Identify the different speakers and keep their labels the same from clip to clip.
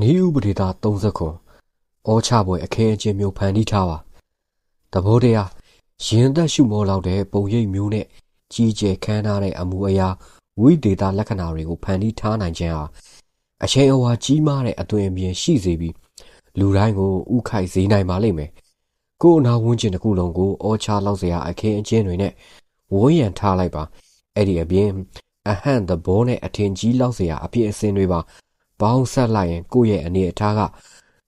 Speaker 1: နီးဥပဒေသား30ခုဩချပွဲအခင်းအကျင်းမျိုးဖန်တီးထားပါတဘောတရားရင်သက်ရှုမောလောက်တဲ့ပုံရိပ်မျိုးနဲ့ကြီးကျယ်ခမ်းနားတဲ့အမူအရာဝိသေသလက္ခဏာတွေကိုဖန်တီးထားနိုင်ခြင်းဟာ အချိန်အဝါကြီးမားတဲ့အသွင်အပြင်ရှိစေပြီးလူတိုင်းကိုဥခိုက်စေနိုင်ပါလိမ့်မယ်ကိုယ်အနာဝန်းကျင်တစ်ခုလုံးကိုဩချလောက်စရာအခင်းအကျင်းတွေနဲ့ဝန်းရံထားလိုက်ပါအဲ့ဒီအပြင်အဟန့်သဘောနဲ့အထင်ကြီးလောက်စရာအပြည့်အစင်တွေပါပေါင်းဆက်လိုက်ရင်ကိုယ့်ရဲ့အနေအထားက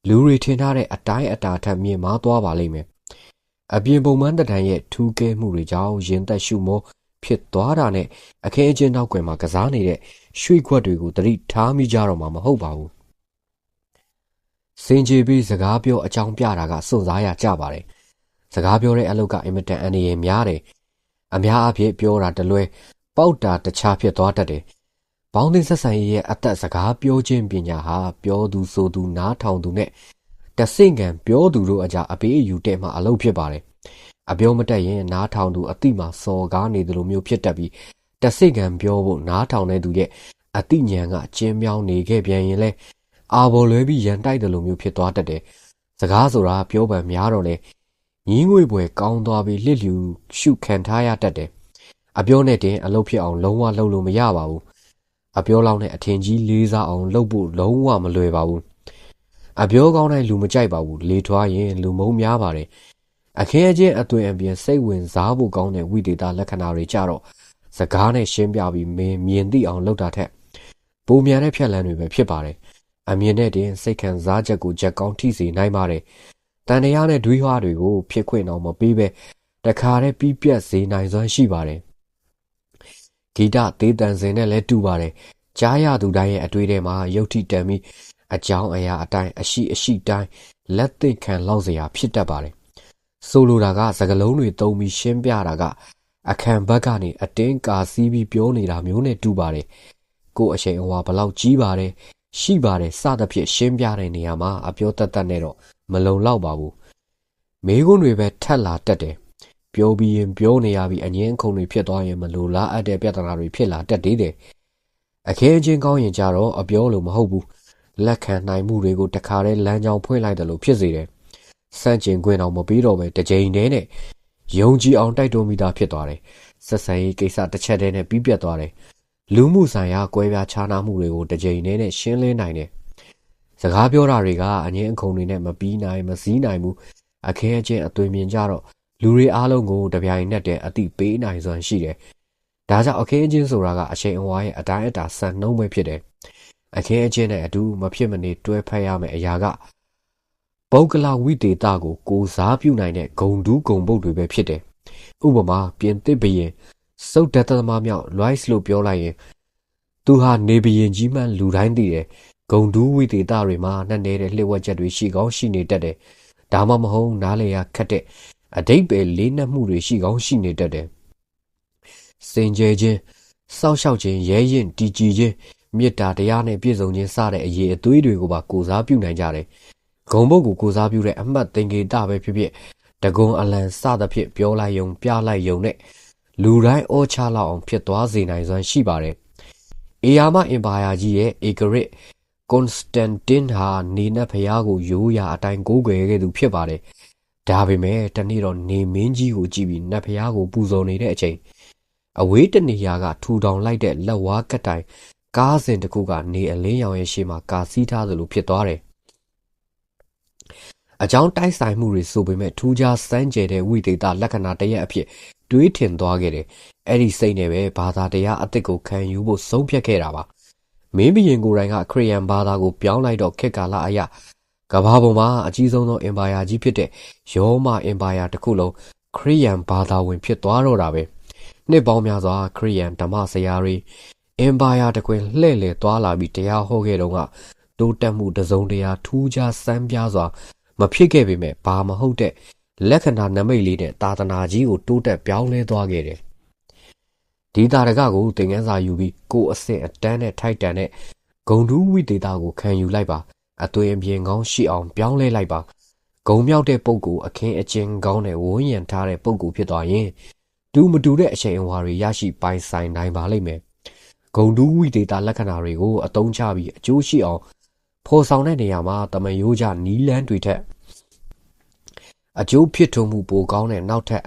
Speaker 1: လူတွေထင်ထားတဲ့အတိုင်းအတာထက်မြင့်မားသွားပါလိမ့်မယ်။အပြင်ပုံမှန်တံရဲ့ထူးကဲမှုတွေကြောင့်ရင်သက်ရှုမော ဖြစ်သွားတာနဲ့အခင်းအကျင်းနောက်ကွယ်မှာကစားနေတဲ့ရွှေခွက်တွေကိုတတိထားမိကြတော့မှာမဟုတ်ပါဘူး။စင်ကြေပြီးစကားပြောအကြောင်းပြတာကစွန့်စားရကြပါတယ်။စကားပြောတဲ့အလုပ်ကအင်မတန်အန္တရာယ်များတယ်။အများအားဖြင့်ပြောတာတလွဲပေါက်တာတခြားဖြစ်သွားတတ်တယ်။ဘောင်းသင်းဆက်ဆံရေးရဲ့အသက်စကားပြောခြင်းပညာဟာပြောသူဆိုသူနားထောင်သူနဲ့တဆင့်ကံပြောသူတို့အကြအပေးအယူတဲ့မှာအလုပ်ဖြစ်ပါတယ်။ အပြောမတက်ရင်နားထောင်သူအတိမှာစော်ကားနေသလိုမျိုးဖြစ်တတ်ပြီးတဆင့်ကံပြောဖို့နားထောင်တဲ့သူရဲ့အတိညာကကျင်းမြောင်းနေခဲ့ပြန်ရင်လဲအာဘော်လွဲပြီးရန်တိုက်တယ်လို့မျိုးဖြစ်သွားတတ်တယ်။စကားဆိုတာပြောပံများတော့လေညီးငွေပွဲကောင်းသွားပြီးလစ်လျူရှုခံထားရတတ်တယ်။အပြောနဲ့တင်အလုပ်ဖြစ်အောင်လုံးဝလုပ်လို့မရပါဘူးအပြောလောက်နဲ့အထင်ကြီးလေးစားအောင်လုပ်ဖို့လုံးဝမလွယ်ပါဘူးအပြောကောင်းတိုင်းလူမကြိုက်ပါဘူးလေထွားရင်လူမုန်းများပါတယ် အခင်းအကျင်းအသွင်အပြင်စိတ်ဝင်စားဖို့ကောင်းတဲ့ဝိသေသလက္ခဏာတွေကြတော့စကားနဲ့ရှင်းပြပြီးမင်းမြင်သိအောင်လုပ်တာထက်ပုံမြန်တဲ့ဖြက်လန်းတွေပဲဖြစ်ပါတယ်အမြင်နဲ့တင်စိတ်ခံစားချက်ကိုချက်ကောင်းထိစေနိုင်ပါတယ်တန်တရားနဲ့ဒွိဟွားတွေကိုဖြစ်ခွင့်အောင်မပေးပဲတခါတည်းပြီးပြတ်စေနိုင်စွမ်းရှိပါတယ်ဂီတသေးတန်စင်နဲ့လည်းတူပါတယ်ကြားရသူတိုင်းရဲ့အတွေ့အထဲမှာရုပ်ထိတန်ပြီးအကြောင်းအရာအတိုင်းအရှိအရှိတိုင်းလက်သိခံလောက်စရာဖြစ်တတ်ပါတယ် ဆိုလိုတာကစကလုံးတွေသုံးပြီးရှင်းပြတာက အခန့်ဘက်ကနေအတင်းကာစီးပြီးပြောနေတာမျိုးနဲ့တူပါတယ်ကို့အချိန်အဝါဘလောက်ကြီးပါတယ်ရှိပါတယ်စသဖြင့်ရှင်းပြတဲ့နေရာမှာအပြောတတ်တတ်နဲ့တော့မလုံလောက်ပါဘူးမေးခွန်းတွေပဲထက်လာတတ်တယ်ပြောပြီးရင်ပြောနေရပြီးအငင်းအခုန်တွေဖြစ်သွားရင်မလိုလားအပ်တဲ့ပြဿနာတွေဖြစ်လာတတ်သေးတယ်။အခဲချင်းကောင်းရင်ကြတော့အပြောလို့မဟုတ်ဘူး။လက်ခံနိုင်မှုတွေကိုတခါတည်းလမ်းကြောင်းဖွင့်လိုက်တယ်လို့ဖြစ်စေတယ်။ စန့်ကျင်ခွင့်အောင်မပြီးတော့ပဲတစ်ကြိမ်တည်းနဲ့ယုံကြည်အောင်တိုက်တွန်းမိတာဖြစ်သွားတယ်။ဆက်ဆံရေးကိစ္စတစ်ချက်တည်းနဲ့ပြီးပြတ်သွားတယ်။လူမှုဆိုင်ရာကွဲပြားခြားနားမှုတွေကိုတစ်ကြိမ်တည်းနဲ့ရှင်းလင်းနိုင်တယ်။စကားပြောတာတွေကအငင်းအခုန်တွေနဲ့မပြီးနိုင်မစည်းနိုင်ဘူး။အခဲအချင်းအသွင်မြင်ကြတော့လူတွေအားလုံးကိုတပြိုင်နက်တည်းအတိပေးနိုင်စွမ်းရှိတယ်။ဒါကြောင့်အခင်းအကျင်းဆိုတာကအချိန်အဝါရဲ့အတိုင်းအတာစံနှုန်းပဲဖြစ်တယ်။အခင်းအကျင်းနဲ့အတူမဖြစ်မနေတွဲဖက်ရမယ့်အရာက ပုဂ္ဂလဝိတေသကိုကိုစားပြုနိုင်တဲ့ဂုံတူးဂုံပုတ်တွေပဲဖြစ်တယ်။ဥပမာပြင်သစ်ဘရင်စုတ်တတ်သမားမြောက် Lois လို့ပြောလိုက်ရင်သူဟာနေဘရင်ကြီးမှလူတိုင်းသိတယ်။ဂုံတူးဝိတေသတွေမှာနှက်နေတဲ့လှည့်ဝက်ချက်တွေရှိကောင်းရှိနေတတ်တယ်။ဒါမှမဟုတ်နားလေရခက်တဲ့အတိတ်ပဲလေးနက်မှုတွေရှိကောင်းရှိနေတတ်တယ်။စင်ကြယ်ခြင်းစောက်ရှောက်ခြင်းရဲရင်တည်ကြည်ခြင်းမေတ္တာတရားနဲ့ပြည့်စုံခြင်းစတဲ့အရေးအသွေးတွေကိုပါကိုစားပြုနိုင်ကြတယ်။ ဂုံဘုတ်ကိုကိုစားပြုတဲ့အမှတ်သင်္ကေတပဲဖြစ်ဖြစ်တကွန်အလံစသဖြင့်ပြောလိုက်ယုံပြလိုက်ယုံနဲ့လူတိုင်းအောချလောက်အောင်ဖြစ်သွားစေနိုင်စွမ်းရှိပါတယ်။အေယာမအင်ပါယာကြီးရဲ့ဧကရစ်ကွန်စတန်တင်ဟာနေနက်ဖျားကိုရိုးရာအတိုင်းကိုးကွယ်ခဲ့သူဖြစ်ပါတယ်။ဒါပေမဲ့တနေ့တော့နေမင်းကြီးကိုကြည့်ပြီးနတ်ဖျားကိုပူဇော်နေတဲ့အချိန်အဝေးတနေရာကထူထောင်လိုက်တဲ့လက်ဝါးကတိုင်ကားစဉ်တစ်ခုကနေအလင်းရောင်ရဲ့ရှေ့မှာကာစီးထားသလိုဖြစ်သွားတယ်။ အကြောင်းတိုက်ဆိုင်မှုတွေဆိုပေမဲ့ထူးခြားစမ်းကြဲတဲ့ဝိသေသလက္ခဏာတရက်အဖြစ်တွေးထင်သွားခဲ့တယ်။အဲ့ဒီစိတ်နဲ့ပဲဘာသာတရားအစ်စ်ကိုခံယူဖို့ဆုံးဖြတ်ခဲ့တာပါ။မင်းဘီရင်ကိုယ်တိုင်ကခရီးယန်ဘာသာကိုပြောင်းလိုက်တော့ခေတ်ကာလအရာကမ္ဘာပေါ်မှာအကြီးဆုံးသောအင်ပါယာကြီးဖြစ်တဲ့ရောမအင်ပါယာတစ်ခုလုံးခရီးယန်ဘာသာဝင်ဖြစ်သွားတော့တာပဲနှစ်ပေါင်းများစွာခရီးယန်ဓမ္မဆရာတွေအင်ပါယာတကွင်လှည့်လည်သွားလာပြီးတရားဟောခဲ့တော့ကတိုးတက်မှုတစုံတရာထူးခြားစမ်းပြားစွာ မဖြစ်ခဲ့ပေမဲ့ဘာမဟုတ်တဲ့လက္ခဏာနမိတ်လေးနဲ့သာသနာကြီးကိုတိုးတက်ပြောင်းလဲသွားခဲ့တယ်ဒီတာရကကိုသင်ခန်းစာယူပြီးကိုယ်အဆင့်အတန်းနဲ့ထိုက်တန်တဲ့ဂုံတူးဝိသေသကိုခံယူလိုက်ပါအသွင်အပြင်ကောင်းရှိအောင်ပြောင်းလဲလိုက်ပါဂုံမြောက်တဲ့ပုံကိုအခင်းအကျင်းကောင်းနဲ့ဝန်းရံထားတဲ့ပုံကိုဖြစ်သွားရင်တူမတူတဲ့အချိန်အဝါတွေရရှိပိုင်ဆိုင်နိုင်ပါလိမ့်မယ်ဂုံတူးဝိဒေတာလက္ခဏာတွေကိုအသုံးချပြီးအကျိုးရှိအောင် ဖော်ဆောင်တဲ့နေရာမှာတမယိုးကြနီးလန်းတွေထက်အကျိုးဖြစ်ထွန်းမှုပိုကောင်းတဲ့နောက်ထပ်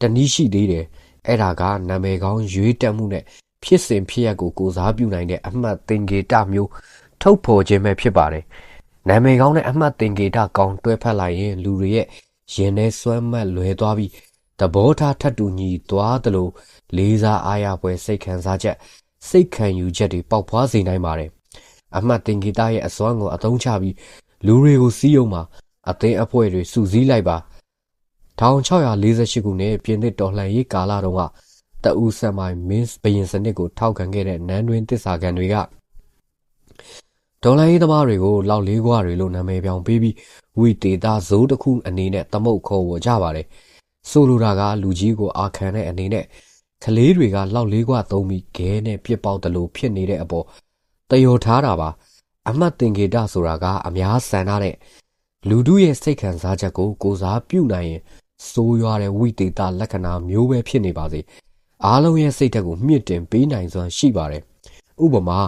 Speaker 1: တနည်းရှိသေးတယ်အဲ့ဒါကနာမည်ကောင်းရွေးတက်မှုနဲ့ဖြစ်စဉ်ဖြစ်ရပ်ကိုကိုစားပြုနိုင်တဲ့အမှတ်သင်္ကေတမျိုးထုတ်ဖော်ခြင်းပဲဖြစ်ပါတယ်။နာမည်ကောင်းတဲ့အမှတ်သင်္ကေတကောင်းတွဲဖက်လိုက်ရင်လူတွေရဲ့ရင်ထဲစွမ်းမတ်လွယ်သွားပြီးသဘောထားထပ်တူညီသွားသလိုလေးစားအားရပွဲစိတ်ခံစားချက်စိတ်ခံယူချက်တွေပေါက်ဖွားစေနိုင်ပါတယ်။ အမှတ်သင်္ကေတရဲ့အစွမ်းကိုအသုံးချပြီးလူတွေကိုစီးရုံမှာအသင်းအဖွဲ့တွေစုစည်းလိုက်ပါ1648ခုနှစ်ပြင်သစ်တော်လှန်ရေးကာလတုန်းကတအူဆန်မိုင်မင်းဘရင်စနစ်ကိုထောက်ခံခဲ့တဲ့နန်းတွင်တစ္ဆာခံတွေကဒေါ်လာရေးသမားတွေကိုလောက်လေးကွာတွေလို့နာမည်ပြောင်းပေးပြီးဝီတေတာဇိုးတစ်ခုအနေနဲ့သမုတ်ခေါ်ဝကြပါတယ်။ဆိုလိုတာကလူကြီးကိုအာခံတဲ့အနေနဲ့ကလေးတွေကလောက်လေးကွာသုံးပြီးခဲနဲ့ပြစ်ပေါက်တယ်လို့ဖြစ်နေတဲ့အပေါ် တယောထားတာပါ။အမှတ်တင်ကေတဆိုတာကအများဆန်တဲ့လူတို့ရဲ့စိတ်ခံစားချက်ကိုကိုစားပြုနိုင်ရင်စိုးရွားတဲ့ဝိတေတာလက္ခဏာမျိုးပဲဖြစ်နေပါစေ။အားလုံးရဲ့စိတ်ဓာတ်ကိုမြင့်တင်ပေးနိုင်စွမ်းရှိပါတယ်။ဥပမာ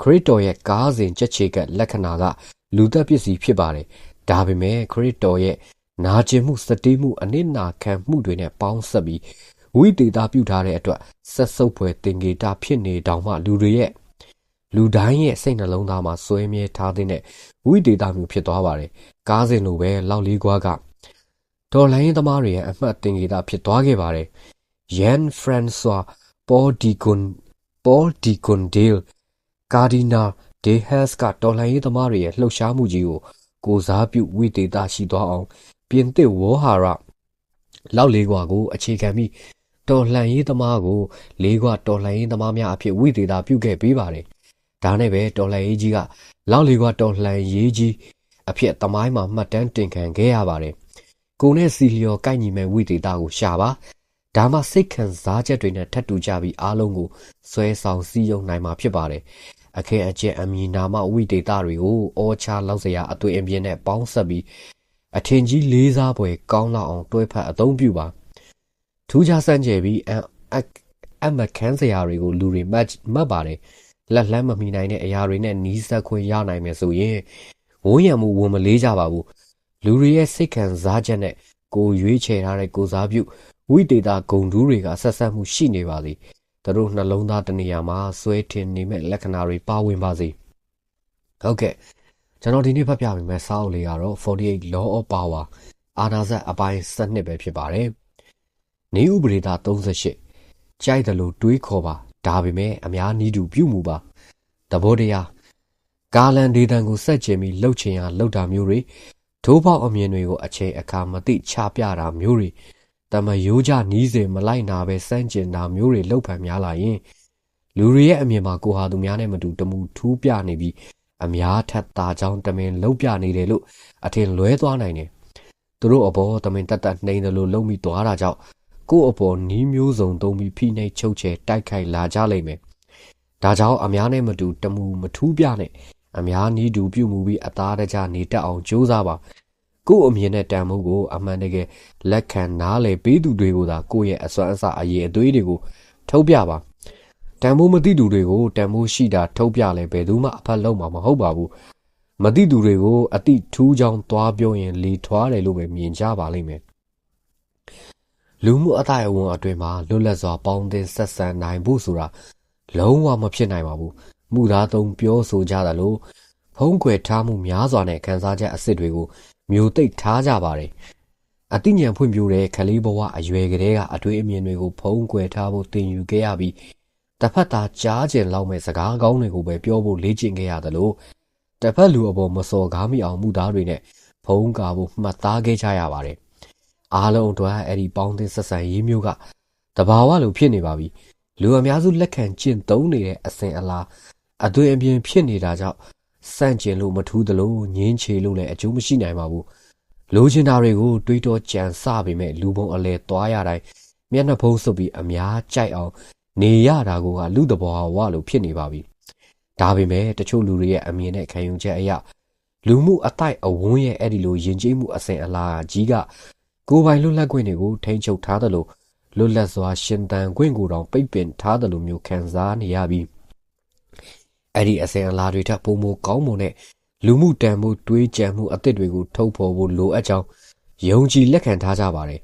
Speaker 1: ခရစ်တော်ရဲ့ကားစဉ်ကြက်ချေကလက္ခဏာကလူသက်ပစ္စည်းဖြစ်ပါတယ်။ဒါပေမဲ့ခရစ်တော်ရဲ့နာကျင်မှုစတေးမှုအနစ်နာခံမှုတွေနဲ့ပေါင်းဆက်ပြီးဝိတေတာပြုထားတဲ့အတွက်ဆက်စုပ်ဖွယ်တင်ကေတာဖြစ်နေတောင်မှလူတွေရဲ့ လူတိုင်းရဲ့စိတ်နှလုံးသားမှာစွဲမြဲထားတဲ့ဝိတေတာမျိုးဖြစ်သွားပါတယ်။ကားစဉ်လိုပဲလောက်လေးကွာကဒေါ်လိုင်းသမားတွေရဲ့အမှတ်တင်ကေတာဖြစ်သွားခဲ့ပါတယ်။ Jan Francois Paul Digon Paul Digondale ကာဒီနာဒေဟက်စ်ကတော်လှန်ရေးသမားတွေရဲ့လှုပ်ရှားမှုကြီးကိုကိုစားပြုဝိသေသရှိသွားအောင်ပြင်သစ်ဝေါ်ဟာရလောက်လေးကွာကိုအခြေခံပြီးတော်လှန်ရေးသမားကိုလေးကွာတော်လှန်ရေးသမားများအဖြစ်ဝိသေသပြုခဲ့ပေးပါတယ်။ ဒါနဲ့ပဲတော်လှန်ရေးကြီးကလောက်လေးကွာတော်လှန်ရေးကြီးအဖြစ်သမိုင်းမှာမှတ်တမ်းတင်ခံခဲ့ရပါတယ်။ကိုနဲ့စီလျော်ကိုက်ညီမဲ့ဝိသေသကိုရှာပါဒါမှစိတ်ခံစားချက်တွေနဲ့ထပ်တူကြပြီးအားလုံးကိုဆွဲဆောင်စည်းရုံနိုင်မှာဖြစ်ပါတယ်အခဲအကျက်အမည်နာမဝိတေတာတွေကိုအောချလောက်စရာအသွင်အပြင်နဲ့ပေါင်းဆက်ပြီးအထင်ကြီးလေးစားပွဲကောင်းလောက်အောင်တွဲဖက်အသုံးပြုပါထူးခြားစမ်းကြယ်ပြီးအမခန်းစရာတွေကိုလူတွေမှတ်မှတ်ပါတယ် လက်လှမ်းမမီနိုင်တဲ့အရာတွေနဲ့နီးစပ်ခွင့်ရနိုင်မယ်ဆိုရင်ဝန်းရံမှုဝန်မလေးကြပါဘူးလူတွေရဲ့စိတ်ခံစားချက်နဲ့ကိုရွေးချယ်ထားတဲ့ကိုစားပြုဝိတေတာဂုံတူးတွေကဆက်ဆက်မှုရှိနေပါသည်သူတို့နှလုံးသားတနေရာမှာဆွဲထင်နေမဲ့လက္ခဏာတွေပါဝင်ပါစေဟုတ်ကဲ့ကျွန်တော်ဒီနေ့ဖတ်ပြပေးမယ့်စာအုပ်လေးကတော့48 Law of Power အာနာဇတ်အပိုင်း7ပဲဖြစ်ပါတယ်နေဥပဒေသား38ကြိုက်တယ်လို့တွေးခေါ်ပါ ဒါပေမဲ့အများနီးတူပြုမှုပါတဘောတရားကာလန်ဒေတန်ကိုစက်ချင်ပြီးလှုပ်ချင်ရလှုပ်တာမျိုးတွေထိုးပေါက်အမြင်တွေကိုအချိန်အခါမသိချပြတာမျိုးတွေတမယိုးကြနီးစေမလိုက်နာပဲစန့်ကျင်တာမျိုးတွေလှုပ်ဖန်များလာရင်လူတွေရဲ့အမြင်မှာကိုဟာသူများနဲ့မတူတမူထူးပြနေပြီးအများထက်သာကြောင်းတမင်လှုပ်ပြနေတယ်လို့အထင်လွဲသွားနိုင်တယ်သူတို့အပေါ်တမင်တက်တက်နှိမ်တယ်လို့လှုပ်မိသွားတာကြောင့် ကို့အပေါ်နီးမျိုးစုံသုံးပြီးဖိနှိပ်ချုပ်ချယ်တိုက်ခိုက်လာကြလိမ့်မယ်ဒါကြောင့်အများနဲ့မတူတမူမထူးပြနဲ့အများနီးတူပြုမှုပြီးအသားတကြနေတတ်အောင်ကြိုးစားပါကို့အမြင်နဲ့တန်မိုးကိုအမှန်တကယ်လက်ခံနားလည်ပေးသူတွေကိုသာကိုယ့်ရဲ့အစွမ်းအစအရေးအသွေးတွေကိုထုတ်ပြပါတန်မိုးမသိသူတွေကိုတန်မိုးရှိတာထုတ်ပြလဲဘယ်သူမှအဖက်လုံးမှာမဟုတ်ပါဘူးမသိသူတွေကိုအတိထူးချောင်းသွားပြောရင်လေထွားတယ်လို့ပဲမြင်ကြပါလိမ့်မယ် လူမှုအတိုင်းအဝန်အတွင်မှာလွတ်လပ်စွာပေါင်းသင်းဆက်ဆံနိုင်ဖို့ဆိုတာလုံးဝမဖြစ်နိုင်ပါဘူးမှုသားသုံးပြောဆိုကြတယ်လို့ဖုံးကွယ်ထားမှုများစွာနဲ့ခံစားချက်အစ်စ်တွေကိုမျိုးသိပ်ထားကြပါတယ်။အသိဉာဏ်ဖွံ့ဖြိုးတဲ့ကလေးဘဝအရွယ်ကလေးကအတွေ့အမြင်တွေကိုဖုံးကွယ်ထားဖို့သင်ယူခဲ့ရပြီးတစ်ဖက်သားကြားကျင်လောက်မဲ့စကားကောင်းတွေကိုပဲပြောဖို့လေ့ကျင့်ခဲ့ရတယ်လို့တစ်ဖက်လူအပေါ်မစော်ကားမိအောင်မှုသားတွေနဲ့ဖုံးကာဖို့မှတ်သားခဲ့ကြရပါတယ်။ အားလုံးအတွက်အဲ့ဒီပေါင်းသင်းဆက်ဆံရေးမျိုးကတဘာဝလိုဖြစ်နေပါပြီ။လူအများစုလက်ခံကျင့်သုံးနေတဲ့အစဉ်အလာအသွင်အပြင်ဖြစ်နေတာကြောင့်စန့်ကျင်လို့မထူးသလိုငင်းချေလို့လည်းအကျိုးမရှိနိုင်ပါဘူးလိုချင်တာတွေကိုတွေးတောကြံစပေမဲ့လူပုံအလဲသွားရတိုင်းမျက်နှာဖုံးစုပ်ပြီးအများကြိုက်အောင် နေရတာကလူတဘောဝလို့ဖြစ်နေပါပြီဒါပေမဲ့တချို့လူတွေရဲ့အမြင်နဲ့ခံယူချက်အရလူမှုအတိုက်အဝန်းရဲ့အဲ့ဒီလိုယဉ်ကျေးမှုအစဉ်အလာကြီးက ကိုယ်ပိုင်လွတ်လပ်ခွင့်တွေကိုထိန်းချုပ်ထားသလိုလွတ်လပ်စွာရှင်သန်ခွင့်ကိုတောင်ပိတ်ပင်ထားသလိုမျိုးခံစားနေရပြီးအဲ့ဒီအစဉ်အလာတွေထပ်ပုံမကောင်းမွန်တဲ့လူမှုတန်မှုတွေးကြံမှုအသစ်တွေကိုထုတ်ဖော်ဖို့လိုအပ်ကြောင်းယုံကြည်လက်ခံထားကြပါတယ်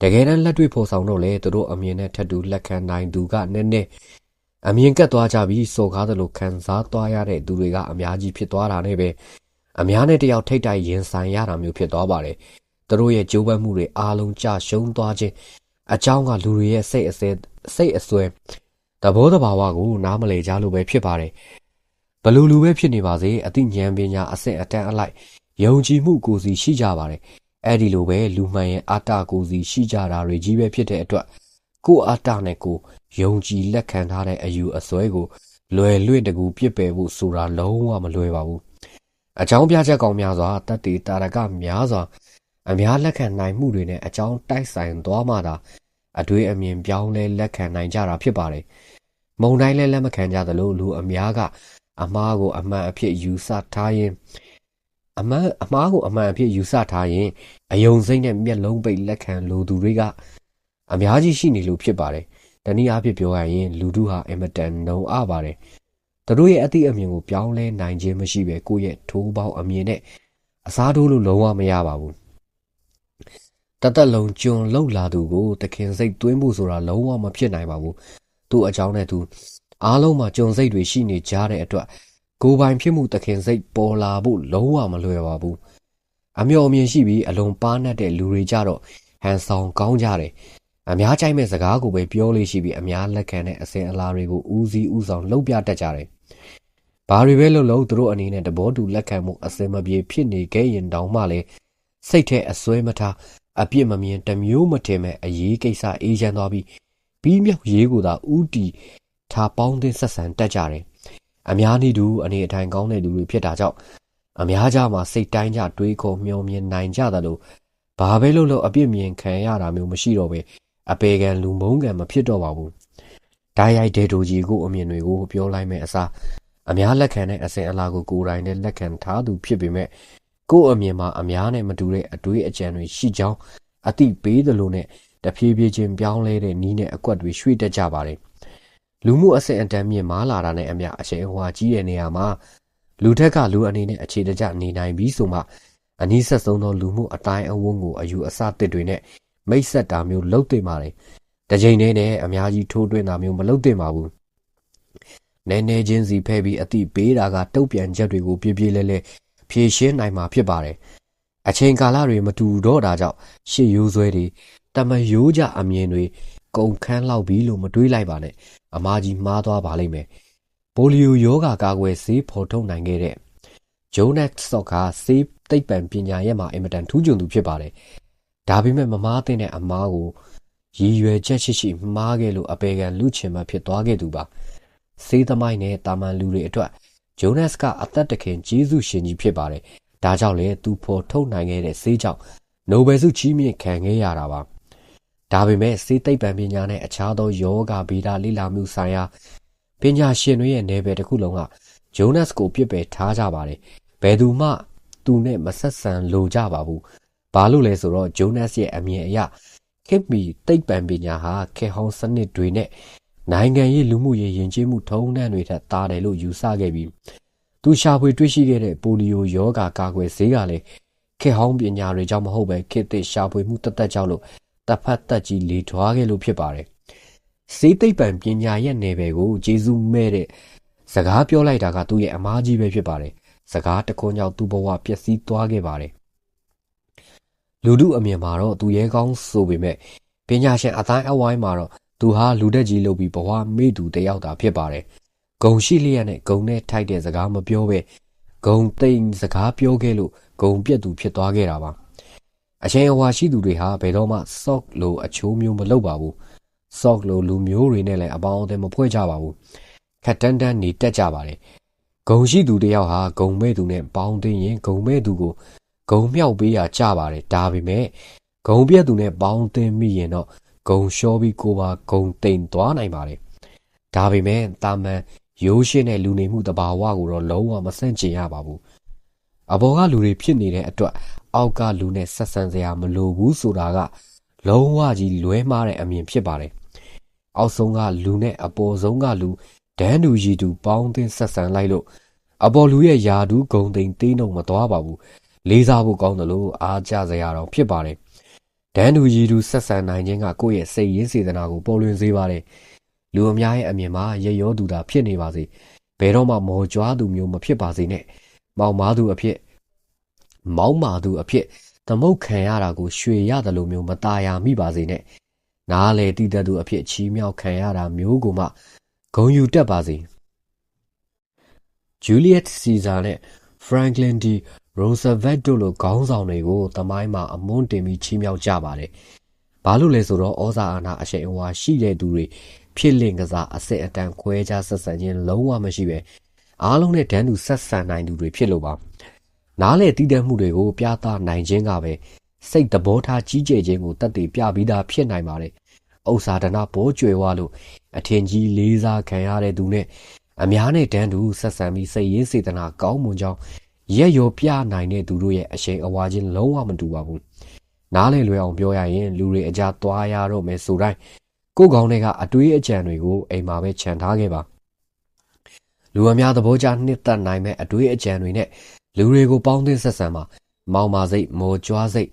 Speaker 1: တကယ်တမ်းလက်တွေ့ဖော်ဆောင်တော့လေသူတို့အမြင်နဲ့ထပ်တူလက်ခံနိုင်သူကနည်းနည်းအမြင်ကတ်သွားကြပြီးစော်ကားသလိုခံစားသွားရတဲ့သူတွေကအများကြီးဖြစ်သွားတာနဲ့ပဲအများနဲ့တယောက်ထိတ်တိုက်ရင်ဆိုင်ရတာမျိုးဖြစ်သွားပါတယ် သူတို့ရဲ့ကြိုးပမ်းမှုတွေအားလုံးကြရှုံးသွားခြင်းအကြောင်းကလူတွေရဲ့စိတ်အစဲစိတ်အစွဲသဘောတဘာဝကိုနားမလည်ကြလို့ပဲဖြစ်ပါတယ်ဘလူလူပဲဖြစ်နေပါစေအသိဉာဏ်ပညာအစစ်အတန်းအလိုက်ယုံကြည်မှုကိုစီရှိကြပါတယ်အဲ့ဒီလိုပဲလူမှန်ရဲ့အာတကိုစီရှိကြတာတွေကြီးပဲဖြစ်တဲ့အတွက်ကိုအာတနဲ့ကိုယုံကြည်လက်ခံထားတဲ့အယူအစွဲကိုလွယ်လွင့်တကူပြစ်ပယ်ဖို့ဆိုတာလုံးဝမလွယ်ပါဘူးအကြောင်းပြချက်ကောင်းများစွာတတ်တည်တာရကများစွာ အများလက်ခံနိုင်မှုတွေနဲ့အကြောင်းတိုက်ဆိုင်သွားမှသာအတွေ့အမြင်ပြောင်းလဲလက်ခံနိုင်ကြတာဖြစ်ပါတယ်။မုံတိုင်းလဲလက်မခံကြသလိုလူအများကအမားကိုအမှန်အဖြစ်ယူဆထားရင်အမှန်အမားကိုအမှန်အဖြစ်ယူဆထားရင်အယုံစိတ်နဲ့မျက်လုံးပိတ်လက်ခံလိုသူတွေကအများကြီးရှိနေလို့ဖြစ်ပါတယ်။တနည်းအားဖြင့်ပြောရရင် လူတို့ဟာအင်မတန်နှုံအပါတယ်။သူတို့ရဲ့အသည့်အမြင်ကိုပြောင်းလဲနိုင်ခြင်းမရှိပဲကိုယ့်ရဲ့ထိုးပေါင်းအမြင်နဲ့အစားထိုးလို့လုံးဝမရပါဘူး။ တသက်လုံးကျွန်လောက်လာသူကိုတခင်စိတ်သွင်းဖို့ဆိုတာလုံးဝမဖြစ်နိုင်ပါဘူးသူ့အကြောင်းနဲ့သူအားလုံးမှာကျွန်စိတ်တွေရှိနေကြတဲ့အတွက်ကိုယ်ပိုင်ဖြစ်မှုတခင်စိတ်ပေါ်လာဖို့လုံးဝမလွယ်ပါဘူးအမျှော်အမြင်ရှိပြီးအလုံးပါနဲ့တဲ့လူတွေကြတော့ဟန်ဆောင်ကောင်းကြတယ်အများကြိုက်မဲ့စကားကိုပဲပြောလို့ရှိပြီးအများလက်ခံတဲ့အစဉ်အလာတွေကိုဦးစီးဦးဆောင်လှုပ်ပြတတ်ကြတယ်ဘာတွေပဲလုပ်လို့သူတို့အနေနဲ့တဘောတူလက်ခံမှုအစင်မပြေဖြစ်နေခဲ့ရင်တောင်မှလည်းစိတ်ထဲအစွဲမထား အပြစ်မမြင်တမျိုးမတင်မဲ့အရေးကိစ္စအေးချမ်းသွားပြီးပြီးမြောက်ရေးကိုသာဥတီထားပေါင်းသင်းဆက်ဆံတတ်ကြတယ်။အများနည်းတူအနေအထိုင်ကောင်းတဲ့လူတွေဖြစ်တာကြောင့်အများကြမှာစိတ်တိုင်းကြတွေးခေါ်မျှော်မြင်နိုင်ကြတယ်လို့ဘာပဲလို့လို့အပြစ်မြင်ခံရတာမျိုးမရှိတော့ပဲအပေကံလူမုန်းကံမဖြစ်တော့ပါဘူး။ဓာတ်ရိုက်တဲ့တူကြီးကိုအမြင်တွေကိုပြောလိုက်မဲ့အစားအများလက်ခံတဲ့အစဉ်အလာကိုကိုယ်တိုင်နဲ့လက်ခံထားသူဖြစ်ပေမဲ့ ကိုယ့်အမြင်မှာအများနဲ့မတူတဲ့အတွေးအကြံတွေရှိကြောင်းအတိပေးသလိုနဲ့တဖြည်းဖြည်းချင်းပြောင်းလဲတဲ့နီးနဲ့အကွက်တွေရွှေ့တက်ကြပါတယ်လူမှုအဆင့်အတန်းမြင့်မားလာတာနဲ့အမျှအချိန်အဟွာကြီးတဲ့နေရာမှာလူထက်ကလူအနေနဲ့အခြေတကျနေနိုင်ပြီးဆိုမှအနည်းဆက်ဆုံးသောလူမှုအတိုင်းအဝန်းကိုအယူအဆတစ်တွေနဲ့မိတ်ဆက်တာမျိုးလုပ်တင်ပါတယ်။တစ်ချိန်တည်းနဲ့အများကြီးထိုးတွင်းတာမျိုးမလုပ်တင်ပါဘူး။နဲနဲချင်းစီဖဲပြီးအတိပေးတာကတုတ်ပြန်ချက်တွေကိုပြေးပြေးလဲလဲ ဖြေရှင်းနိုင်မှာဖြစ်ပါတယ်။အချိန်ကာလတွေမတူတော့တာကြောင့်ရှစ်ရိုးဆွဲတွေတမရိုးကြအမြင်တွေကုန်ခန်းလောက်ပြီလို့မတွေးလိုက်ပါနဲ့။အမားကြီးမှားသွားပါလိမ့်မယ်။ပိုလီယိုယောဂါကာကွယ်ဆေးဖော်ထုတ်နိုင်ခဲ့တဲ့ဂျိုနက်ဆော့ကဆေးသိပ္ပံပညာရဲ့မှာအင်မတန်ထူးချွန်သူဖြစ်ပါတယ်။ဒါပေမဲ့မမားတဲ့အမားကိုရည်ရွယ်ချက်ရှိရှိမှားခဲ့လို့အပေကံလူချင်မှဖြစ်သွားခဲ့သူပါ။ဆေးသမိုင်းနဲ့တာမန်လူတွေအတွက် ဂျိုနက်စ်ကအသက်တခင်ဂျေဇုရှင်ကြီးဖြစ်ပါတယ်။ဒါကြောင့်လည်းသူဖော်ထုတ်နိုင်ခဲ့တဲ့ဆေးကြောင့်နိုဘယ်ဆုချီးမြှင့်ခံခဲ့ရတာပါ။ဒါပေမဲ့ဆေးသိပ္ပံပညာနဲ့အခြားသောယောဂဗီဒလေ့လာမှုဆိုင်ရာပညာရှင်တွေရဲ့နယ်ပယ်တစ်ခုလုံးကဂျိုနက်စ်ကိုပြစ်ပယ်ထားကြပါတယ်။ဘယ်သူမှသူနဲ့မဆက်ဆံလိုကြပါဘူး။ဘာလို့လဲဆိုတော့ဂျိုနက်စ်ရဲ့အမြင်အရခေတ်မီသိပ္ပံပညာဟာခေဟောင်းစနစ်တွေနဲ့ နိုင်ငံရေးလူမှုရေးယဉ်ကျေးမှုထုံးတမ်းတွေထက်သာတယ်လို့ယူဆခဲ့ပြီးသူရှာဖွေတွေ့ရှိခဲ့တဲ့ပိုလီယိုယောဂါကာကွယ်ဆေးကလည်းခေဟောင်းပညာတွေကြောင့်မဟုတ်ပဲခေတ်သစ်ရှာဖွေမှုတသက်ကြောင့်လို့တပ်ဖတ်သက်ကြီးလေထွားခဲ့လို့ဖြစ်ပါတယ်။စေးသိပ္ပံပညာရဲ့နယ်ပယ်ကိုဂျေဇုမဲ့တဲ့စကားပြောလိုက်တာကသူ့ရဲ့အမားကြီးပဲဖြစ်ပါတယ်။စကားတခွန်းကြောင့်သူ့ဘဝပျက်စီးသွားခဲ့ပါတယ်။လူတို့အမြင်မှာတော့သူရဲကောင်းဆိုပေမဲ့ပညာရှင်အတိုင်းအဝိုင်းမှာတော့ သူဟာလူတက်ကြီးလုပ်ပြီးဘဝမေ့သူတယောက်သာဖြစ်ပါတယ်။ဂုံရှိလျက်နဲ့ဂုံနဲ့ထိုက်တဲ့စကားမပြောပဲဂုံသိမ့်စကားပြောခဲ့လို့ဂုံပြက်သူဖြစ်သွားခဲ့တာပါ။အချိန်အဝါရှိသူတွေဟာဘယ်တော့မှ sock လိုအချိုးမျိုးမလုပ်ပါဘူး။ sock လိုလူမျိုးတွေနဲ့လည်းအပေါင်းအသင်းမဖွဲ့ကြပါဘူး။ခက်တန်းတန်းနေတက်ကြပါတယ်။ဂုံရှိသူတယောက်ဟာဂုံမဲ့သူနဲ့ပေါင်းသိရင်ဂုံမဲ့သူကိုဂုံမြောက်ပေးရကြပါတယ်။ဒါပေမဲ့ဂုံပြက်သူနဲ့ပေါင်းသိမိရင်တော့ ဂုံလျှောပြီးကိုပါဂုံတိမ်သွားနိုင်ပါတယ်။ဒါပေမဲ့တာမန်ရိုးရှင်းတဲ့လူနေမှုတဘာဝကိုတော့လုံးဝမဆန့်ကျင်ရပါဘူး။အပေါ်ကလူတွေဖြစ်နေတဲ့အတွက်အောက်ကလူနဲ့ဆက်ဆံစရာမလိုဘူးဆိုတာက လုံးဝကြီးလွဲမှားတဲ့အမြင်ဖြစ်ပါတယ်အောက်ဆုံးကလူနဲ့အပေါ်ဆုံးကလူဒန်းတူရီတူပေါင်းသင်းဆက်ဆံလိုက်လို့အပေါ်လူရဲ့ယာဒူးဂုံတိန်သေးနှုံမသွားပါဘူးလေးစားဖို့ကောင်းတယ်လို့အားကြစရာတော့ဖြစ်ပါတယ် ဒန်းတူရီတူဆက်ဆံနိုင်ခြင်းကကိုယ့်ရဲ့စိတ်ရင်းစေတနာကိုပေါ်လွင်စေပါတယ်လူအများရဲ့အမြင်မှာရရောသူတာဖြစ်နေပါစေဘယ်တော့မှမော်ကြွားသူမျိုးမဖြစ်ပါစေနဲ့မောင်မားသူအဖြစ်မောင်းမာသူအဖြစ်သမုတ်ခံရတာကိုရွှေရတယ်လို့မျိုးမตายရမိပါစေနဲ့နားလေတည်တတ်သူအဖြစ်ချီးမြှောက်ခံရတာမျိုးကိုမှဂုံယူတတ်ပါစေဂျူလီယက်စီဇာနဲ့ဖရန်ကလင်ဒီ ရိုဇဗက်တို့လိုခေါင်းဆောင်တွေကိုသမိုင်းမှာအမွန်းတင်ပြီးချီးမြှောက်ကြပါတယ်။ဘာလို့လဲဆိုတော့ဩဇာအာဏာအရှိန်အဝါရှိတဲ့သူတွေဖြစ်လင့်ကစားအစစ်အတန်းခွဲခြားဆက်ဆံခြင်းလုံးဝမရှိပဲအားလုံးနဲ့တန်းတူဆက်ဆံနိုင်သူတွေဖြစ်လို့ပါ။နားလေတည်တတ်မှုတွေကိုပြသနိုင်ခြင်းကပဲစိတ်သဘောထားကြီးကျယ်ခြင်းကိုတတ်သိပြပြီးသားဖြစ်နိုင်ပါတယ်။ဥစ္စာဒနာဘောကျွယ်ဝလို့အထင်ကြီးလေးစားခံရတဲ့သူနဲ့အများနဲ့တန်းတူဆက်ဆံပြီးစိတ်ရင်းစေတနာကောင်းမွန်ကြောင်း ရက်ရောပြနိုင်တဲ့သူတို့ရဲ့အရှိန်အဝါချင်းလုံးဝမတူပါဘူးနားလေလွယ်အောင်ပြောရရင်လူတွေအကြသွားရတော့မယ်ဆိုတိုင်းကိုယ်ကောင်းတွေကအတွေးအကြံတွေကိုအိမ်မှာပဲခြံထားခဲ့ပါလူအများသဘောကျနှစ်သက်နိုင်မဲ့အတွေးအကြံတွေနဲ့လူတွေကိုပေါင်းသင်းဆက်ဆံမှာမောင်မာစိတ်မော်ကြွားစိတ်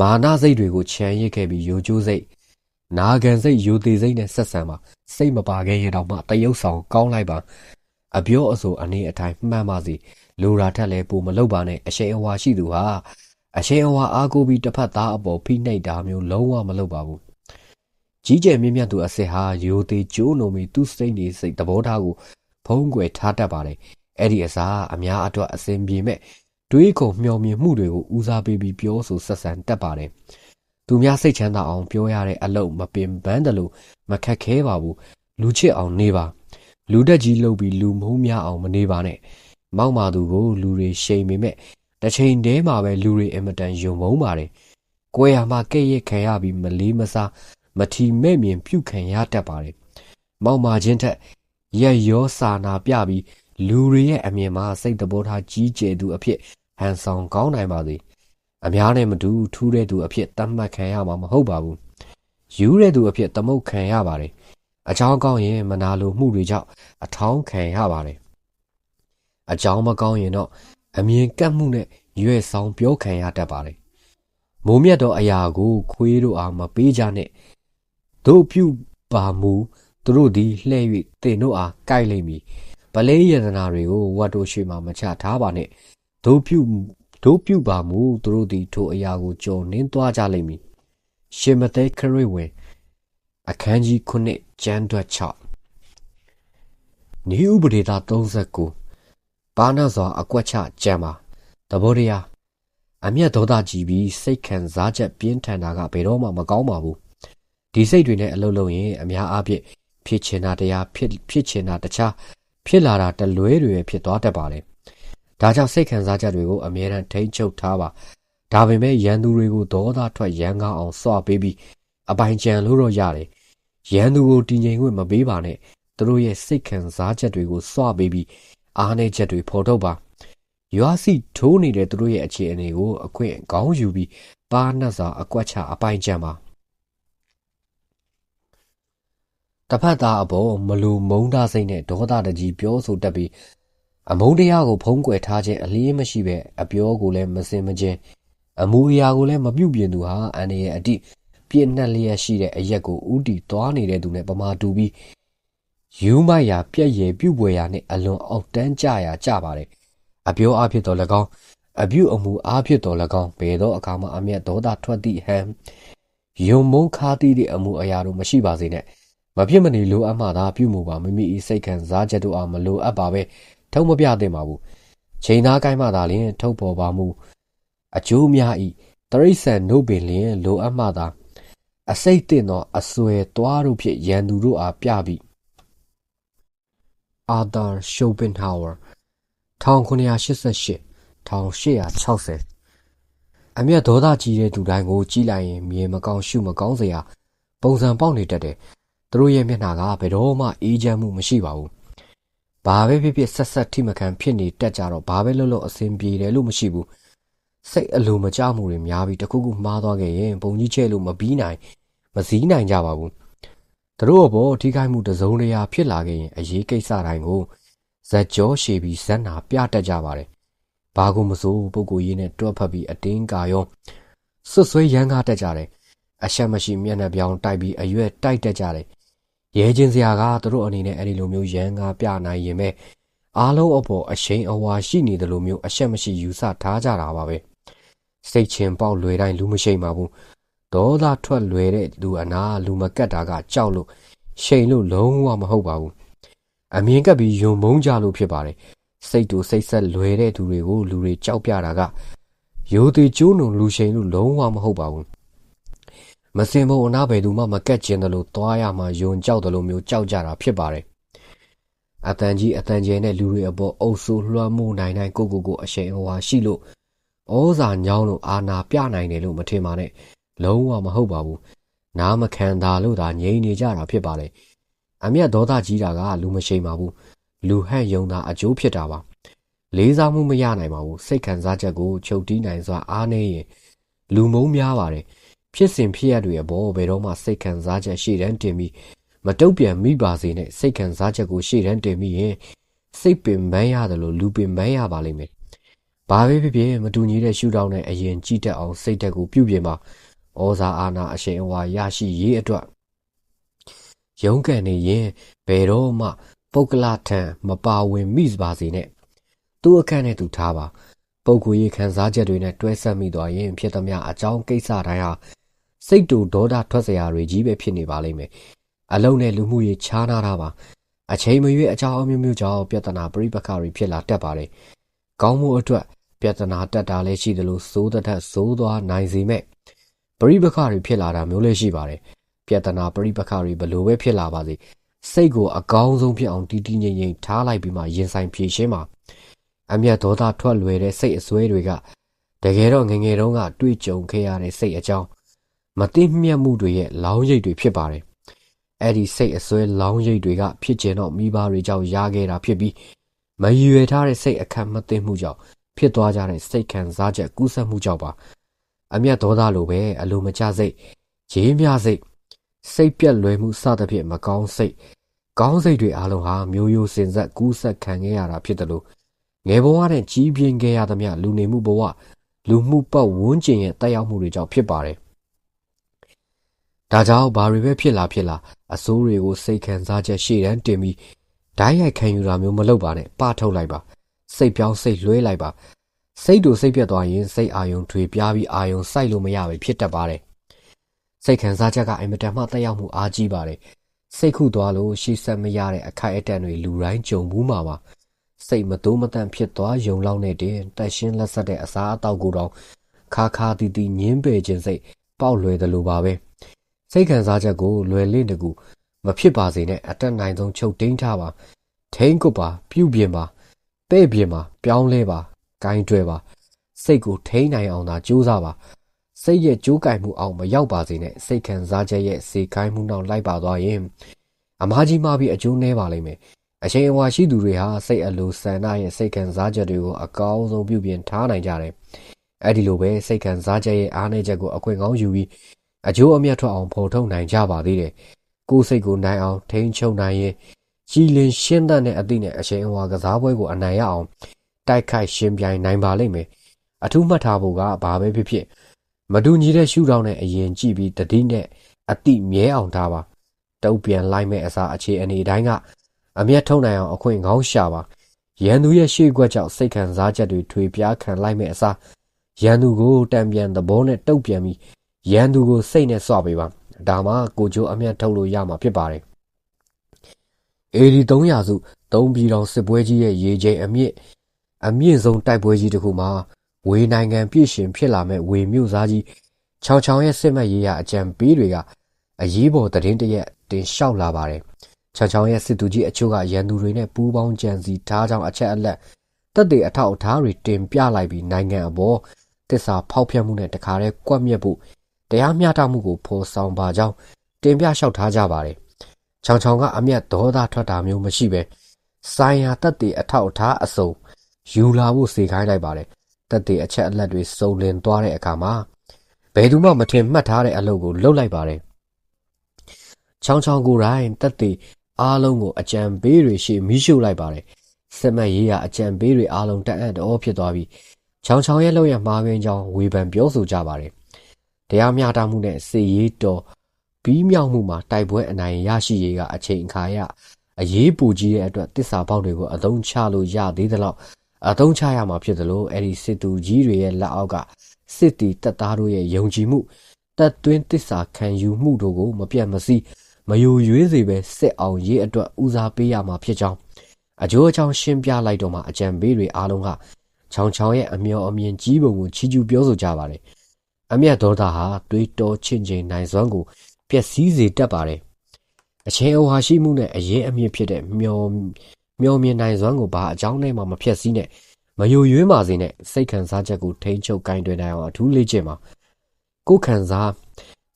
Speaker 1: မာနစိတ်တွေကိုခြံရစ်ခဲ့ပြီးယိုကျိုးစိတ်နာခံစိတ်ယိုသေးစိတ်နဲ့ဆက်ဆံမှာစိတ်မပါခဲ့ရင်တော့မှတရုပ်ဆောင်ကောင်းလိုက်ပါအပြောအဆိုအနေအထိုင်မှန်ပါစီ လိုရာထက်လည်းပိုမလုပ်ပါနဲ့အရှိန်အဝါရှိသူဟာအရှိန်အဝါအားကိုးပြီးတစ်ဖက်သားအပေါ်ဖိနှိပ်တာမျိုးလုံးဝမလုပ်ပါဘူးကြီးကျယ်မြင့်မြတ်သူအစစ်ဟာရိုသေးကျိုးနုံပြီးသူ့စိတ်နေစိတ်သဘောထားကိုဖုံးကွယ်ထားတတ်ပါတယ်အဲ့ဒီအစားအများအတွက်အစဉ်ပြေမဲ့တွေးခုံမျှော်မြင်မှုတွေကိုဦးစားပေးပြီးပြောဆိုဆက်ဆံတတ်ပါတယ်သူများစိတ်ချမ်းသာအောင်ပြောရတဲ့အလုပ်မပင်ပန်းတယ်လို့မခက်ခဲပါဘူးလူချစ်အောင်နေပါလူတက်ကြီးလုပ်ပြီးလူမုန်းများအောင်မနေပါနဲ့ မောက်မာသူကိုလူတွေရှိန်ပေမဲ့တစ်ချိန်တည်းမှာပဲလူတွေအင်မတန်ယုံမုန်းပါတယ်။ကိုယ်ရမှာကဲ့ရဲ့ခံရပြီးမလေးမစားမထီမဲ့မြင်ပြုတ်ခံရတတ်ပါတယ်။မောက်မာခြင်းထက်ရက်ရောစာနာပြပြီးလူတွေရဲ့အမြင်မှာစိတ်တဘောထားကြီးကျယ်သူအဖြစ်ဟန်ဆောင်ကောင်းနိုင်ပါစေ။အများနဲ့မတူထူးတဲ့သူအဖြစ်တတ်မှတ်ခံရမှာမဟုတ်ပါဘူး။ယူတဲ့သူအဖြစ်သမုတ်ခံရပါတယ်။အချောင်းကောင်းရင်မနာလိုမှုတွေကြောင့်အထောင်းခံရပါတယ် အကြောင်းမကောင်းရင်တော့အမြင်ကပ်မှုနဲ့ရွဲ့ဆောင်ပြောခံရတတ်ပါတယ်။မိုးမြတ်သောအရာကိုခွေးတို့အားမပေးကြနဲ့။တို့ပြုပါမူသူတို့သည်လှဲ့၍တင်တို့အားကြိုက်လိမ့်မည်။ပလဲယတနာတွေကိုဝတ်တို့ရှိမှမချထားပါနဲ့။တို့ပြုတို့ပြုပါမူသူတို့သည်ထိုအရာကိုကြော်နှင်းသွားကြလိမ့်မည်။ရှင်မသက်ခရစ်ဝင်အခန်းကြီး9ကျမ်းတွက်6နေဥပဒေသား39 ဘာနာစွာအကွက်ချကြံပါသဘောတရားအမျက်ဒေါသကြီးပြီးစိတ်ခံစားချက်ပြင်းထန်တာကဘယ်တော့မှမကောင်းပါဘူးဒီစိတ်တွေနဲ့အလုပ်လုပ်ရင်အများအားဖြင့်ဖြစ်ချင်တာတရားဖြစ်ဖြစ်ချင်တာတခြားဖြစ်လာတာတလွဲတွေဖြစ်သွားတတ်ပါတယ်ဒါကြောင့်စိတ်ခံစားချက်တွေကိုအမြဲတမ်းထိန်းချုပ်ထားပါဒါပေမဲ့ရန်သူတွေကိုဒေါသထွက်ရန်ကောင်းအောင်စွာပေးပြီးအပိုင်ကျန်လို့တော့ရတယ်ရန်သူကိုတည်ငြိမ်ခွင့်မပေးပါနဲ့သူတို့ရဲ့စိတ်ခံစားချက်တွေကိုစွာပေးပြီး အားနည်းချက်တွေဖော်ထုတ်ပါရွာစီထိုးနေတဲ့သူတို့ရဲ့အခြေအနေကိုအခွင့်ကောင်းယူပြီးပါနှက်စွာအကွက်ချအပိုင်ကျန်ပါတဖက်သားအပေါ်မလူမုန်းသားစိတ်နဲ့ဒေါသတကြီးပြောဆိုတတ်ပြီးအမုန်းတရားကိုဖုံးကွယ်ထားခြင်းအလျင်းမရှိပဲအပြောကိုလည်းမစင်မကျင်အမူအရာကိုလည်းမပြုတ်ပြင်သူဟာအန်ရဲ့အတိပြည့်နှက်လျက်ရှိတဲ့အရက်ကိုဥတီသွားနေတဲ့သူနဲ့ပမာတူပြီး ယူမိုက်ရာပြက်ရည်ပြုတ်ပွေရာနှင့်အလွန်အောက်တန်းကြရာကြပါတယ်အပြောအဖြစ်တော်၎င်းအပြုအမူအားဖြင့်တော်၎င်းဘယ်သောအခါမှအမျက်ဒေါသထွက်သည့်ဟန်ယုံမုန်းခါသည့်အမှုအရာတို့မရှိပါစေနဲ့မဖြစ်မနေလိုအပ်မှသာပြုမှုပါမိမိ၏စိတ်ခံစားချက်တို့အားမလိုအပ်ပါပဲထုံမပြသင့်ပါဘူးချိန်သားကိုင်းမှသာလျှင်ထုတ်ပေါ်ပါမူအကျိုးများ၏တရိษံနှုတ်ပင်လျင်လိုအပ်မှသာအစိတ်တင်သောအစွဲသွားတို့ဖြင့်ရန်သူတို့အားပြပြီး အာသာရှိုပင်ဟောင်ဝါ1988 1860အမျက်ဒေါသကြီးတဲ့သူတိုင်းကိုကြည့်လိုက်ရင်မြေမကောင်းရှုမကောင်းစရာပုံစံပေါက်နေတတ်တယ်။သူတို့ရဲ့မျက်နှာကဘယ်တော့မှအေးချမ်းမှုမရှိပါဘူးဘာပဲဖြစ်ဖြစ်ဆက်ဆက်ထိမခံဖြစ်နေတက်ကြတော့ဘာပဲလုပ်လို့အဆင်ပြေတယ်လို့မရှိဘူးစိတ်အလိုမကြမှုတွေများပြီးတခုခုမှားသွားခဲ့ရင်ဘုံကြီးချဲလို့မပြီးနိုင်မစည်းနိုင်ကြပါဘူး သူတို့ဘောထိခိုက်မှုတစုံတရာဖြစ်လာခဲ့ရင်အရေးကိစ္စတိုင်းကိုဇက်ကြောရှည်ပြီးဇက်နာပြတတ်ကြပါတယ်ဘာကိုမစိုးပုဂ္ဂိုလ်ရေးနဲ့တွက်ဖက်ပြီးအတင်းကာရောဆွဆွဲရမ်းကားတတ်ကြတယ်အရှက်မရှိမျက်နှာပြောင်တိုက်ပြီးအရွက်တိုက်တတ်ကြတယ်ရဲချင်းစရာကသူတို့အနေနဲ့အဲ့ဒီလိုမျိုးရန်ကားပြနိုင်ရင်ပဲအားလုံးအပေါ်အရှိန်အဝါရှိနေတယ်လို့မျိုးအရှက်မရှိယူဆထားကြတာပါပဲစိတ်ချင်ပေါက်လွယ်တိုင်းလူမရှိပါဘူး ဒေါသထွက်လွယ်တဲ့လူအနာလူမကတ်တာကကြောက်လို့ရှိန်လို့လုံးဝမဟုတ်ပါဘူးအမြင်ကပ်ပြီးယုံမုန်းကြလို့ဖြစ်ပါတယ်စိတ်တူစိတ်ဆက်လွယ်တဲ့သူတွေကိုလူတွေကြောက်ပြတာကရိုသေကျိုးနုံလူရှိန်လို့လုံးဝမဟုတ်ပါဘူးမစင်ဖို့အနာဘယ်သူမှမကက်ကျင်တယ်လို့သွားရမှယုံကြောက်တယ်လို့မျိုးကြောက်ကြတာဖြစ်ပါတယ်အတန်ကြီးအတန်ကျဲနဲ့လူတွေအပေါ်အုပ်ဆိုးလွှမ်းမိုးနိုင်နိုင်ကိုကိုကိုအရှိန်အဝါရှိလို့ဩဇာညောင်းလို့အာနာပြနိုင်တယ်လို့မထင်ပါနဲ့ လုံးဝမဟုတ်ပါဘူးနားမခံတာလို့သာငြိမ်နေကြတာဖြစ်ပါတယ်အမျက်ဒေါသကြီးတာကလူမရှိပါဘူးလူဟန့်ယုံတာအကျိုးဖြစ်တာပါလေးစားမှုမရနိုင်ပါဘူးစိတ်ခံစားချက်ကိုချုပ်တီးနိုင်စွာအားနေရင်လူမုံများပါတယ်ဖြစ်စဉ်ဖြစ်ရတွေအပေါ်ဘယ်တော့မှစိတ်ခံစားချက်ရှေ့တန်းတင်ပြီးမတုတ်ပြန်မိပါစေနဲ့စိတ်ခံစားချက်ကိုရှေ့တန်းတင်ပြီးရင်စိတ်ပင်ပန်းရတယ်လို့လူပင်ပန်းရပါလိမ့်မယ်။ဘာပဲဖြစ်ဖြစ်မတူညီတဲ့ရှုထောင့်နဲ့အရင်ကြည့်တတ်အောင်စိတ်ဓာတ်ကိုပြုပြင်ပါ။ ဩဇာအာဏာအရှိန်အဝါရရှိရေးအတွက်ရုံးကန်နေရင်ဘယ်တော့မှ ပုဂ္ဂလထံမပါဝင်မိပါစေနဲ့။သူ့အခန့်နဲ့သူထားပါ။ပုဂ္ဂိုလ်ရေးခံစားချက်တွေနဲ့တွဲဆက်မိသွားရင်ဖြစ်သမျှအကြောင်းကိစ္စတိုင်းဟာစိတ်တူဒေါသထွက်စရာတွေကြီးပဲဖြစ်နေပါလိမ့်မယ်အလုံးနဲ့လူမှုရေးခြားနာတာပါအချိန်မရွေးအကြောင်းအမျိုးမျိုးကြောင့်ပြဿနာပြိပခါတွေဖြစ်လာတတ်ပါတယ်ကောင်းမှုအတွက်ပြဿနာတက်တာလည်းရှိတယ်လို့စိုးတတ်စိုးသွားနိုင်စေမဲ့ ပြိပခါတွေဖြစ်လာတာမျိုးလည်းရှိပါတယ်ပြဿနာပြိပခါတွေဘလို့ပဲဖြစ်လာပါစေစိတ်ကိုအကောင်းဆုံးဖြစ်အောင်တီးတီးငြိမ်ငြိမ်ထားလိုက်ပြီးမှရင်ဆိုင်ဖြေရှင်းပါအမျက်ဒေါသထွက်လွယ်တဲ့စိတ်အစွဲတွေကတကယ်တော့ငငယ်တုန်းကတွေ့ကြုံခဲ့ရတဲ့စိတ်အကြောင်းမသိမြတ်မှုတွေရဲ့လောင်းရိပ်တွေဖြစ်ပါတယ်။အဲ့ဒီစိတ်အစွဲလောင်းရိပ်တွေကဖြစ်ကျင်တော့မိဘတွေကြောင့်ရခဲ့တာဖြစ်ပြီးမရွယ်ထားတဲ့စိတ်အခတ်မသိမှုကြောင့်ဖြစ်သွားကြတဲ့စိတ်ခံစားချက်ကူးစက်မှုကြောင့်ပါ။ အမျက်ဒေါသလိုပဲအလိုမကျစိတ်၊ဂျေးမြစိတ်၊စိတ်ပြက်လွယ်မှုစသဖြင့်မကောင်းစိတ်ကောင်းစိတ်တွေအလုံးဟာမျိုးရိုးစင်ဆက်ကူးဆက်ခံခဲ့ရတာဖြစ်တယ်လို့ငယ်ဘဝနဲ့ကြီးပြင်းခဲ့ရသမျှလူနေမှုဘဝလူမှုပတ်ဝန်းကျင်ရဲ့တက်ရောက်မှုတွေကြောင့်ဖြစ်ပါတယ်ဒါကြောင့်ဘာတွေပဲဖြစ်လာဖြစ်လာအစိုးတွေကိုစိတ်ခံစားချက်ရှေ့တန်းတင်ပြီးဓာတ်ရိုက်ခံယူတာမျိုးမလုပ်ပါနဲ့ပထုတ်လိုက်ပါစိတ်ပြောင်းစိတ်လွှဲလိုက်ပါ စိတ်တို့စိတ်ပြတ်သွားရင်စိတ်အာယုံထွေပြားပြီးအာယုံစိုက်လို့မရပဲဖြစ်တတ်ပါတယ်စိတ်ခံစားချက်ကအင်မတန်မှတက်ရောက်မှုအားကြီးပါတယ်စိတ်ခုသွားလို့ရှေ့ဆက်မရတဲ့အခိုက်အတန့်တွေလူတိုင်းကြုံဘူးမှာပါစိတ်မတိုးမတန့်ဖြစ်သွားယုံလောက်နဲ့တင်တက်ရှင်းလက်ဆက်တဲ့အစားအသောက်ကိုတော့ခါခါတီတီညင်းပယ်ခြင်းစိတ်ပေါက်လွယ်တယ်လို့ပါပဲစိတ်ခံစားချက်ကိုလွယ်လင့်တကူမဖြစ်ပါစေနဲ့အတက်နိုင်ဆုံးချုပ်တင်းထားပါထိန်ကုတ်ပါပြုတ်ပြင်ပါပဲ့ပြင်ပါပြောင်းလဲပါ ဂိုင်းတွဲပါစိတ်ကိုထိန်းနိုင်အောင်သာကြိုးစားပါစိတ်ရဲ့ကြိုးကင်မှုအောင်မရောက်ပါစေနဲ့စိတ်ခံစားချက်ရဲ့စေခိုင်းမှုနောက်လိုက်ပါသွားရင်အမားကြီးမှပြီးအကျိုးနည်းပါလိမ့်မယ်အချိန်အဝါရှိသူတွေဟာစိတ်အလိုဆန္ဒရဲ့စိတ်ခံစားချက်တွေကိုအကောင်းဆုံးပြုပြင်ထားနိုင်ကြတယ်အဲ့ဒီလိုပဲစိတ်ခံစားချက်ရဲ့အားနည်းချက်ကိုအခွင့်ကောင်းယူပြီးအကျိုးအမြတ်ထွက်အောင်ဖော်ထုတ်နိုင်ကြပါသေးတယ်။ကိုယ်စိတ်ကိုနိုင်အောင်ထိန်းချုပ်နိုင်ရင်ကြည်လင်ရှင်းတဲ့အသည့်နဲ့အရှိန်အဝါကစားပွဲကိုအနိုင်ရအောင် တိုက်ခိုက်ရှင်ပြိုင်နိုင်ပါလိမ့်မယ်။အထူးမှတ်ထားဖို့ကဘာပဲဖြစ်ဖြစ်မတူညီတဲ့ရှုထောင့်နဲ့အရင်ကြည့်ပြီးတတိနဲ့အတိမြဲအောင်ထားပါ။တုပ်ပြန်လိုက်မဲ့အစားအခြေအနေတိုင်းကအမျက်ထုတ်နိုင်အောင်အခွင့်ကောင်းရှာပါ။ရန်သူရဲ့ရှေ့ကွက်ကြောင့်စိတ်ခံစားချက်တွေထွေပြားခံလိုက်မဲ့အစားရန်သူကိုတံပြန်သဘောနဲ့တုပ်ပြန်ပြီးရန်သူကိုစိတ်နဲ့စွပေးပါဒါမှကိုကျိုးအမျက်ထုတ်လို့ရမှာဖြစ်ပါတယ်အေဒီ300စုသုံးပြည်တော်စစ်ပွဲကြီးရဲ့ရေချိန်အမြင့် အမြင့်ဆုံးတိုက်ပွဲကြီးတစ်ခုမှာဝေနိုင်ငံပြည်ရှင်ဖြစ်လာမဲ့ဝေမြို့သားကြီးချောင်ချောင်ရဲ့စစ်မှတ်ရေးရအကြံပေးတွေကအရေးပေါ်သတင်းတရက်တင်လျှောက်လာပါတယ်ချောင်ချောင်ရဲ့စစ်သူကြီးအချို့ကရန်သူတွေနဲ့ပူးပေါင်းကြံစီထားကြောင်းအချက်အလက်တက်တဲ့အထောက်အထားတွေတင်ပြလိုက်ပြီးနိုင်ငံအပေါ်တစ္ဆာဖောက်ဖျက်မှုနဲ့တခါတည်းကွက်မြက်ဖို့တရားမျှတမှုကိုဖော်ဆောင်ပါကြောင်းတင်ပြလျှောက်ထားကြပါတယ်။ချောင်ချောင်ကအမျက်ဒေါသထွက်တာမျိုးမရှိပဲဆိုင်ရာတက်တေအထောက်အထားအစုံ ယူလာဖို့စေခိုင်းလိုက်ပါတယ်တက်တေအချက်အလက်တွေစုံလင်သွားတဲ့အခါမှာဘယ်သူမှမထင်မှတ်ထားတဲ့အလုပ်ကိုလုပ်လိုက်ပါတယ်ချောင်းချောင်းကိုယ်တိုင်တက်တေအားလုံးကိုအကြံပေးတွေရှေ့မိရှုလိုက်ပါတယ်စစ်မက်ရေးရအကြံပေးတွေအားလုံးတက်အံ့တော့ဖြစ်သွားပြီးချောင်းချောင်းရဲ့လောက်ရမှားခင်းကြောင်းဝေဖန်ပြောဆိုကြပါတယ်တရားမျှတမှုနဲ့စေရေးတော်ပြီးမြောက်မှုမှာတိုက်ပွဲအနိုင်ရရှိရေးကအချိန်အခါရအရေးပူကြီးတဲ့အတွက်တစ္ဆာပေါက်တွေကိုအသုံးချလို့ရသေးသလောက် အသုံးချရမှာဖြစ်သလိုအဲ့ဒီစစ်သူကြီးတွေရဲ့လက်အောက်ကစစ်တီတပ်သားတို့ရဲ့ယုံကြည်မှုတပ်သွင်းတစ္ဆာခံယူမှုတို့ကို မပြတ်မစည်းမယိုရွေးစေပဲစစ်အောင်ရေးအတွက်ဦးစားပေးရမှာဖြစ်ကြောင်းအကျိုးအကြောင်းရှင်းပြလိုက်တော့မှအကြံပေးတွေအားလုံးကချောင်ချောင်ရဲ့အမျော်အမြင်ကြီးပုံကိုချီးကျူးပြောဆိုကြပါတယ်အမျက်ဒေါသဟာတွေးတောချင့်ချိန်နိုင်စွမ်းကိုပျက်စီးစေတတ်ပါတယ်အချင်းအဝါရှိမှုနဲ့အရေးအမြင့်ဖြစ်တဲ့မျော မျောမြင်နိုင်စွမ်းကိုဘာအကြောင်းနဲ့မှမဖြက်စီးနဲ့မယိုရွေးပါစေနဲ့စိတ်ခံစားချက်ကိုထိန်းချုပ်ကင်တွင်နိုင်အောင်အထူးလေ့ကျင့်ပါကိုယ်ခံစား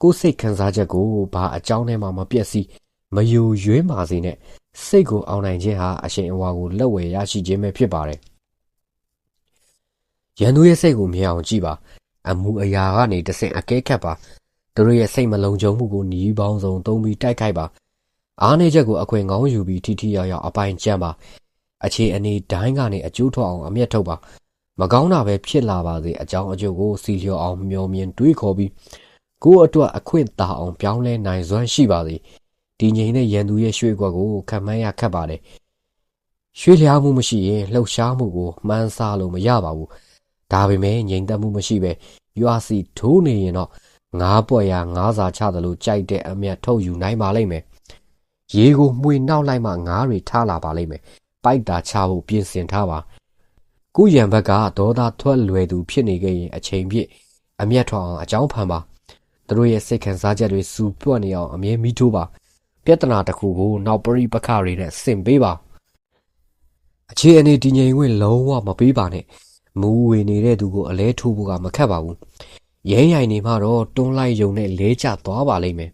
Speaker 1: ကိုယ်စိတ်ခံစားချက်ကိုဘာအကြောင်းနဲ့မှမပြက်စီးမယိုရွေးပါစေနဲ့စိတ်ကိုအောင်နိုင်ခြင်းဟာအရှင်အဝါကိုလက်ဝယ်ရရှိခြင်းပဲဖြစ်ပါတယ်ရန်သူရဲ့စိတ်ကိုမြင်အောင်ကြည့်ပါအမှုအရာကနေတဆင့်အကဲခတ်ပါသူတို့ရဲ့စိတ်မလုံးကြုံမှုကိုหนีပေါင်းစုံသုံးပြီးတိုက်ခိုက်ပါ အားနေချက်ကိုအခွင့်ကောင်းယူပြီးထိထိရောက်ရောက်အပိုင်ကျမ်းပါအခြေအနေတိုင်းကနေအကျိုးထွက်အောင်အမျက်ထုတ်ပါမကောင်းတာပဲဖြစ်လာပါစေအကြောင်းအကျိုးကိုစီလျော်အောင်မျှော်မြင်တွေးခေါ်ပြီးကိုယ့်အတွက်အခွင့်သာအောင်ပြောင်းလဲနိုင်စွမ်းရှိပါစေဒီငိမ့်တဲ့ရန်သူရဲ့ရွှေကွက်ကိုခံမှန်းရခက်ပါတယ်ရွှေလျားမှုမရှိရင်လှုပ်ရှားမှုကိုမှန်းဆလို့မရပါဘူးဒါပေမဲ့ငြိမ်သက်မှုမရှိပဲရွာစီထိုးနေရင်တော့ငါးပွက်ရငါးစာချသလိုကြိုက်တဲ့အမျက်ထုတ်ယူနိုင်ပါလိမ့်မယ် ရေကိုမှွေနောက်လိုက်မှငါးတွေထားလာပါလိမ့်မယ်ပိုက်တာချဖို့ပြင်ဆင်ထားပါကုရံဘက်ကဒေါသထွက်လွယ်သူဖြစ်နေခဲ့ရင်အချိန်ပြည့်အမျက်ထွက်အောင်အကြောင်းဖန်ပါသူတို့ရဲ့စိတ်ခံစားချက်တွေစူပွက်နေအောင်အမြဲမိထိုးပါပြဿနာတစ်ခုကိုနောက်ပရိပခတွေနဲ့ဆင်ပေးပါအခြေအနေတည်ငြိမ်ခွင့်လုံးဝမပေးပါနဲ့မူးဝေနေတဲ့သူကိုအလဲထိုးဖို့ကမခက်ပါဘူးရဲရိုင်နေမှတော့တွန်းလိုက်ယုံနဲ့လဲကျသွားပါလိမ့်မယ်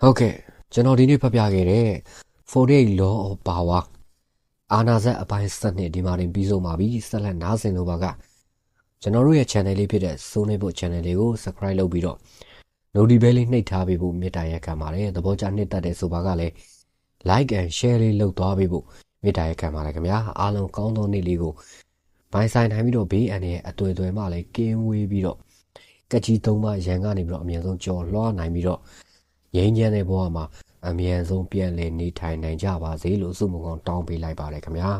Speaker 1: ဟုတ်ကဲ့ ကျွန်တော်ဒီနေ့ဖတ်ပြခဲ့တဲ့48 law of power အာနာဇက်အပိုင်းစနစ်ဒီမှာတင်ပြီးဆုံးပါပြီဆက်လက်နားဆင်လို့ပါကကျွန်တော်တို့ရဲ့ channel လေးဖြစ်တဲ့ Sony Book channel လေးကို subscribe လုပ်ပြီးတော့ notification လေးနှိပ်ထားပေးဖို့မေတ္တာရက်ခံပါတယ်သဘောကျနှစ်သက်တဲ့ဆိုပါကလည်း like and share လေးလုပ်သွားပေးဖို့မေတ္တာရက်ခံပါတယ်ခင်ဗျာအားလုံးကောင်းသောနေ့လေးကိုဘိုင်းဆိုင်နိုင်ပြီးတော့ဘေးအန္တရာယ်အတွေ့အကြုံမှလည်းကင်းဝေးပြီးတော့ကကြီးသုံးပါရန်ကနေပြီးတော့အမြဲဆုံးကြော်လွှားနိုင်ပြီးတော့ ငြိမ်းချမ်းတဲ့ဘဝမှာအမြဲဆုံးပြန်လည်နေထိုင်နိုင်ကြပါစေလို့ဆုမွန်ကောင်းတောင်းပေးလိုက်ပါတယ်ခင်ဗျာ